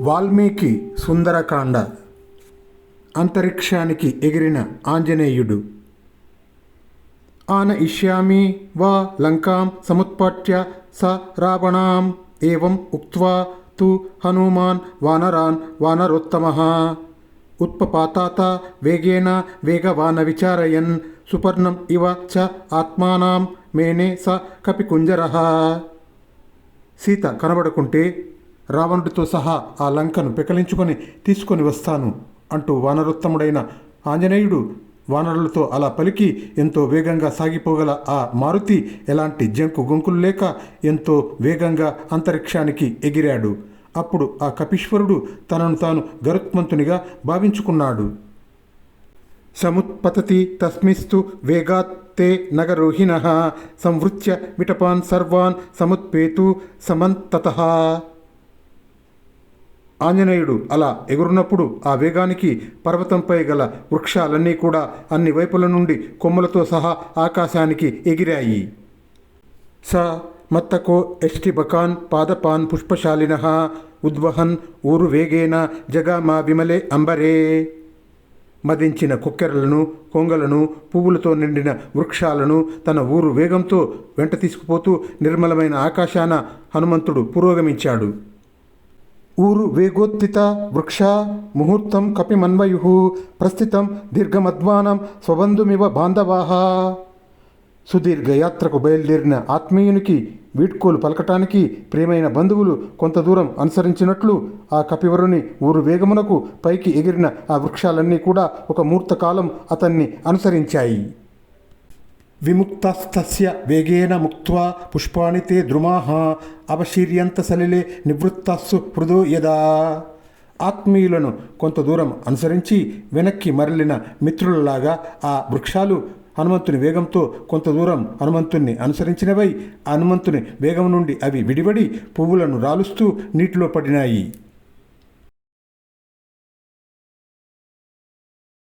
వాల్మీకి సుందరకాండ అంతరిక్షానికి ఎగిరిన ఆంజనేయుడు. ఆన ఇష్యామి వా లంకాం సముత్పాట్య స రావణాం ఏవం ఉక్వా తు హనుమాన్ వానరాన్ వానరోత్తమ. ఉత్పపాతాత వేగేన వేగవాన విచారయన్ సుపర్ణం ఇవ చ ఆత్మానాం మేనే స కపికుంజర. సీత కనబడకుంటే రావణుడితో సహా ఆ లంకను పెకలించుకొని తీసుకొని వస్తాను అంటూ వానరోత్తముడైన ఆంజనేయుడు వానరులతో అలా పలికి ఎంతో వేగంగా సాగిపోగల ఆ మారుతి ఎలాంటి జంకు గొంకులు లేక ఎంతో వేగంగా అంతరిక్షానికి ఎగిరాడు. అప్పుడు ఆ కపీశ్వరుడు తనను తాను గరుత్మంతునిగా భావించుకున్నాడు. సముత్పతతి తస్మిస్తు వేగాత్ తే నగరోహిణ సంవృత్య విటపాన్ సర్వాన్ సముత్పేతు సమంతత ఆంజనేయుడు అలా ఎగురున్నప్పుడు ఆ వేగానికి పర్వతంపై గల వృక్షాలన్నీ కూడా అన్ని వైపుల నుండి కొమ్మలతో సహా ఆకాశానికి ఎగిరాయి. స. మత్తకో ఎష్టిబకాన్ పాదపాన్ పుష్పశాలిన ఉద్వహన్ ఊరు వేగేన జగామా విమలే అంబరే. మదించిన కుక్కెరలను కొంగలను పువ్వులతో నిండిన వృక్షాలను తన ఊరు వేగంతో వెంట తీసుకుపోతూ నిర్మలమైన ఆకాశాన హనుమంతుడు పురోగమించాడు. ఊరు వేగోత్తిత వృక్ష ముహూర్తం కపిమన్వయు ప్రస్థితం దీర్ఘమధ్వానం స్వబంధుమివ బాంధవాహ సుదీర్ఘ యాత్రకు బయలుదేరిన ఆత్మీయునికి వీడ్కోలు పలకటానికి ప్రియమైన బంధువులు కొంత దూరం అనుసరించినట్లు ఆ కపివరుని ఊరు వేగమునకు పైకి ఎగిరిన ఆ వృక్షాలన్నీ కూడా ఒక మూర్తకాలం అతన్ని అనుసరించాయి. విముక్తస్తస్య వేగేన ముక్త్వా పుష్పాణి తే ద్రుమాహ అవశీర్యంత సలిలే నివృత్తస్సు హృదో యదా ఆత్మీయులను కొంత దూరం అనుసరించి వెనక్కి మరలిన మిత్రులలాగా ఆ వృక్షాలు హనుమంతుని వేగంతో కొంత దూరం హనుమంతుణ్ణి అనుసరించినవై హనుమంతుని వేగం నుండి అవి విడివడి పువ్వులను రాలుస్తూ నీటిలో పడినాయి.